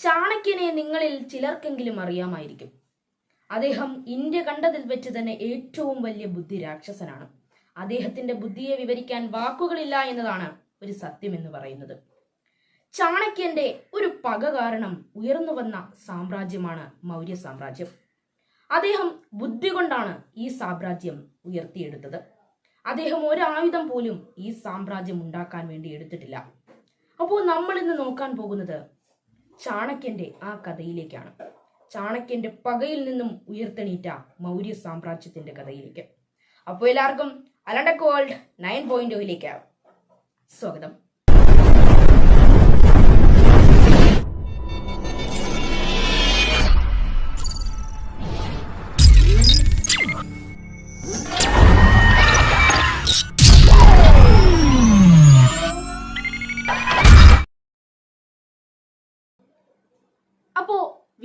ചാണക്യനെ നിങ്ങളിൽ ചിലർക്കെങ്കിലും അറിയാമായിരിക്കും. അദ്ദേഹം ഇന്ത്യ കണ്ടതിൽ വെച്ച് തന്നെ ഏറ്റവും വലിയ ബുദ്ധി രാക്ഷസനാണ് അദ്ദേഹത്തിന്റെ ബുദ്ധിയെ വിവരിക്കാൻ വാക്കുകളില്ല എന്നതാണ് ഒരു സത്യം എന്ന് പറയുന്നത്. ചാണക്യന്റെ ഒരു പക കാരണം ഉയർന്നു വന്ന സാമ്രാജ്യമാണ് മൗര്യ സാമ്രാജ്യം. അദ്ദേഹം ബുദ്ധി കൊണ്ടാണ് ഈ സാമ്രാജ്യം ഉയർത്തിയെടുത്തത്. അദ്ദേഹം ഒരു ആയുധം പോലും ഈ സാമ്രാജ്യം ഉണ്ടാക്കാൻ വേണ്ടി എടുത്തിട്ടില്ല. അപ്പോൾ നമ്മൾ ഇന്ന് നോക്കാൻ പോകുന്നത് ചാണക്യന്റെ ആ കഥയിലേക്കാണ്. ചാണക്യന്റെ പകയിൽ നിന്നും ഉയർത്തെണീറ്റ മൗര്യ സാമ്രാജ്യത്തിന്റെ കഥയിലേക്ക്. അപ്പോൾ എല്ലാവർക്കും അലണ്ട കോൾഡ് നയൻ പോയിന്റ് ഒയിലേക്ക് സ്വാഗതം.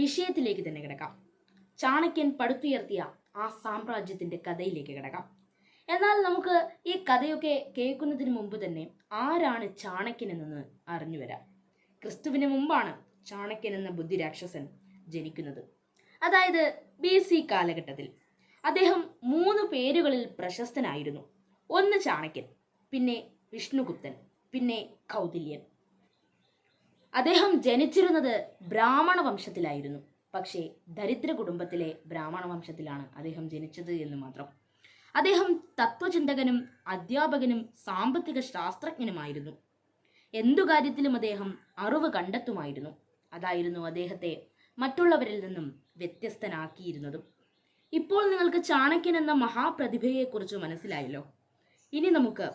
വിഷയത്തിലേക്ക് തന്നെ കിടക്കാം. ചാണക്യൻ പടുത്തുയർത്തിയ ആ സാമ്രാജ്യത്തിന്റെ കഥയിലേക്ക് കിടക്കാം. എന്നാൽ നമുക്ക് ഈ കഥയൊക്കെ കേൾക്കുന്നതിന് മുമ്പ് തന്നെ ആരാണ് ചാണക്യൻ എന്നെന്ന് അറിഞ്ഞു വരാം. ക്രിസ്തുവിന് മുമ്പാണ് ചാണക്യൻ എന്ന ബുദ്ധിരാക്ഷസൻ ജനിക്കുന്നത്. അതായത് ബി സി കാലഘട്ടത്തിൽ. അദ്ദേഹം മൂന്ന് പേരുകളിൽ പ്രശസ്തനായിരുന്നു. ഒന്ന് ചാണക്യൻ പിന്നെ വിഷ്ണുഗുപ്തൻ പിന്നെ കൗതില്യൻ. അദ്ദേഹം ജനിച്ചിരുന്നത് ബ്രാഹ്മണ വംശത്തിലായിരുന്നു. പക്ഷേ ദരിദ്ര കുടുംബത്തിലെ ബ്രാഹ്മണ വംശത്തിലാണ് അദ്ദേഹം ജനിച്ചത് എന്ന് മാത്രം. അദ്ദേഹം തത്വചിന്തകനും അധ്യാപകനും സാമ്പത്തിക ശാസ്ത്രജ്ഞനുമായിരുന്നു. എന്തു കാര്യത്തിലും അദ്ദേഹം അറിവ് കണ്ടെത്തുമായിരുന്നു. അതായിരുന്നു അദ്ദേഹത്തെ മറ്റുള്ളവരിൽ നിന്നും വ്യത്യസ്തനാക്കിയിരുന്നതും. ഇപ്പോൾ നിങ്ങൾക്ക് ചാണക്യൻ എന്ന മഹാപ്രതിഭയെക്കുറിച്ച് മനസ്സിലായല്ലോ. ഇനി നമുക്ക്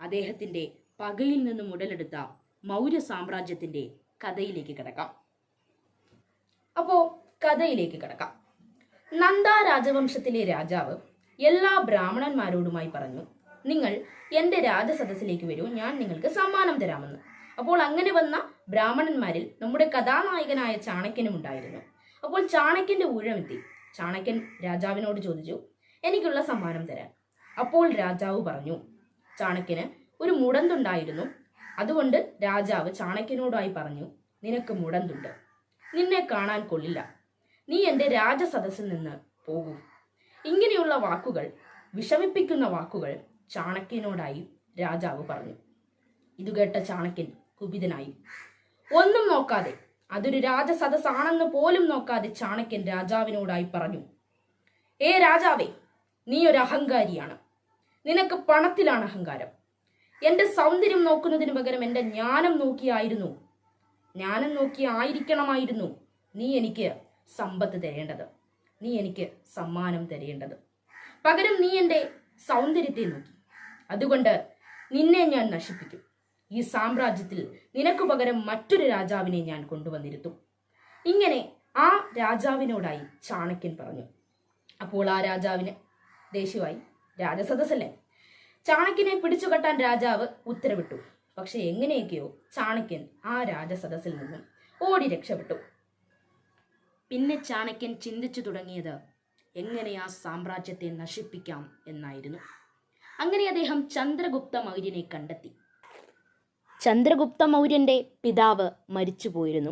അദ്ദേഹത്തിന്റെ പകയിൽ നിന്നും ഉടലെടുത്ത മൗര്യ സാമ്രാജ്യത്തിന്റെ കഥയിലേക്ക് കിടക്കാം. അപ്പോ കഥയിലേക്ക് കിടക്കാം. നന്ദ രാജവംശത്തിലെ രാജാവ് എല്ലാ ബ്രാഹ്മണന്മാരോടുമായി പറഞ്ഞു നിങ്ങൾ എന്റെ രാജസദസ്സിലേക്ക് വരൂ ഞാൻ നിങ്ങൾക്ക് സമ്മാനം തരാമെന്ന്. അപ്പോൾ അങ്ങനെ വന്ന ബ്രാഹ്മണന്മാരിൽ നമ്മുടെ കഥാനായകനായ ചാണക്യനും ഉണ്ടായിരുന്നു. അപ്പോൾ ചാണക്യന്റെ ഊഴമെത്തി. ചാണക്യൻ രാജാവിനോട് ചോദിച്ചു എനിക്കുള്ള സമ്മാനം തരാൻ. അപ്പോൾ രാജാവ് പറഞ്ഞു ചാണക്യന് ഒരു മുടന്തുണ്ടായിരുന്നു അതുകൊണ്ട് രാജാവ് ചാണക്യനോടായി പറഞ്ഞു നിനക്ക് മുടന്തുണ്ട്. നിന്നെ കാണാൻ കൊള്ളില്ല. നീ എന്റെ രാജസദസ്സിൽ നിന്ന് പോകൂ. ഇങ്ങനെയുള്ള വാക്കുകൾ വിഷമിപ്പിക്കുന്ന വാക്കുകൾ ചാണക്യനോടായി രാജാവ് പറഞ്ഞു. ഇത് കേട്ട ചാണക്യൻ കുപിതനായി. ഒന്നും നോക്കാതെ അതൊരു രാജസദസ്സാണെന്ന് പോലും നോക്കാതെ ചാണക്യൻ രാജാവിനോടായി പറഞ്ഞു. ഏ രാജാവേ നീ ഒരു അഹങ്കാരിയാണ്. നിനക്ക് പണത്തിലാണ് അഹങ്കാരം. എന്റെ സൗന്ദര്യം നോക്കുന്നതിന് പകരം എന്റെ ജ്ഞാനം നോക്കിയായിരുന്നു. ജ്ഞാനം നോക്കി ആയിരിക്കണമായിരുന്നു നീ എനിക്ക് സമ്പത്ത് തരേണ്ടത്. നീ എനിക്ക് സമ്മാനം തരേണ്ടത്. പകരം നീ എന്റെ സൗന്ദര്യത്തെ നോക്കി. അതുകൊണ്ട് നിന്നെ ഞാൻ നശിപ്പിക്കും. ഈ സാമ്രാജ്യത്തിൽ നിനക്ക് പകരം മറ്റൊരു രാജാവിനെ ഞാൻ കൊണ്ടുവന്നിരുത്തും. ഇങ്ങനെ ആ രാജാവിനോടായി ചാണക്യൻ പറഞ്ഞു. അപ്പോൾ ആ രാജാവിന് ദേഷ്യമായി. രാജസദസ്സല്ലേ? ചാണക്യനെ പിടിച്ചുകെട്ടാൻ രാജാവ് ഉത്തരവിട്ടു. പക്ഷെ എങ്ങനെയൊക്കെയോ ചാണക്യൻ ആ രാജസദസ്സിൽ നിന്നും ഓടി രക്ഷപ്പെട്ടു. പിന്നെ ചാണക്യൻ ചിന്തിച്ചു തുടങ്ങിയത് എങ്ങനെ ആ സാമ്രാജ്യത്തെ നശിപ്പിക്കാം എന്നായിരുന്നു. അങ്ങനെ അദ്ദേഹം ചന്ദ്രഗുപ്ത മൗര്യനെ കണ്ടെത്തി. ചന്ദ്രഗുപ്ത മൗര്യന്റെ പിതാവ് മരിച്ചുപോയിരുന്നു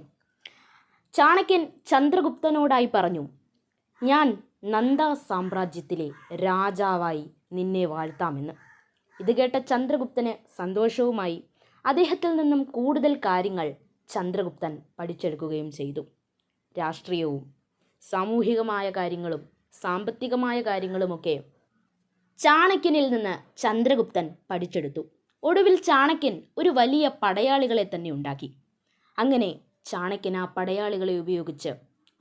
ചാണക്യൻ ചന്ദ്രഗുപ്തനോടായി പറഞ്ഞു ഞാൻ നന്ദ സാമ്രാജ്യത്തിലെ രാജാവായി നിന്നെ വാഴ്ത്താമെന്ന്. ഇത് കേട്ട ചന്ദ്രഗുപ്തന് സന്തോഷവുമായി. അദ്ദേഹത്തിൽ നിന്നും കൂടുതൽ കാര്യങ്ങൾ ചന്ദ്രഗുപ്തൻ പഠിച്ചെടുക്കുകയും ചെയ്തു. രാഷ്ട്രീയവും സാമൂഹികമായ കാര്യങ്ങളും സാമ്പത്തികമായ കാര്യങ്ങളുമൊക്കെ ചാണക്യനിൽ നിന്ന് ചന്ദ്രഗുപ്തൻ പഠിച്ചെടുത്തു. ഒടുവിൽ ചാണക്യൻ ഒരു വലിയ പടയാളികളെ തന്നെ ഉണ്ടാക്കി. അങ്ങനെ ചാണക്യൻ ആ പടയാളികളെ ഉപയോഗിച്ച്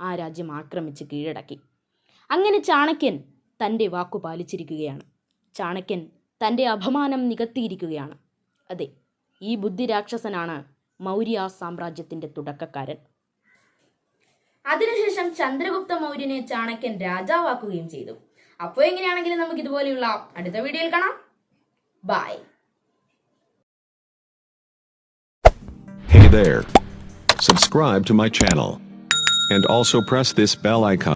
ആ രാജ്യം ആക്രമിച്ച് കീഴടക്കി. അങ്ങനെ ചാണക്യൻ തന്റെ വാക്കു പാലിച്ചിരിക്കുകയാണ്. ചാണക്യൻ തന്റെ അപമാനം നികത്തിയിരിക്കുകയാണ് അതെ ഈ ബുദ്ധിരാക്ഷസനാണ് മൗര്യ സാമ്രാജ്യത്തിന്റെ തുടക്കക്കാരൻ അതിനുശേഷം ചന്ദ്രഗുപ്ത മൗര്യനെ ചാണക്യൻ രാജാവാക്കുകയും ചെയ്തു അപ്പോൾ എങ്ങനെയാണെങ്കിലും നമുക്ക് ഇതുപോലെയുള്ള അടുത്ത വീഡിയോയിൽ കാണാം bye Hey there. Subscribe to my channel. And also press this bell icon.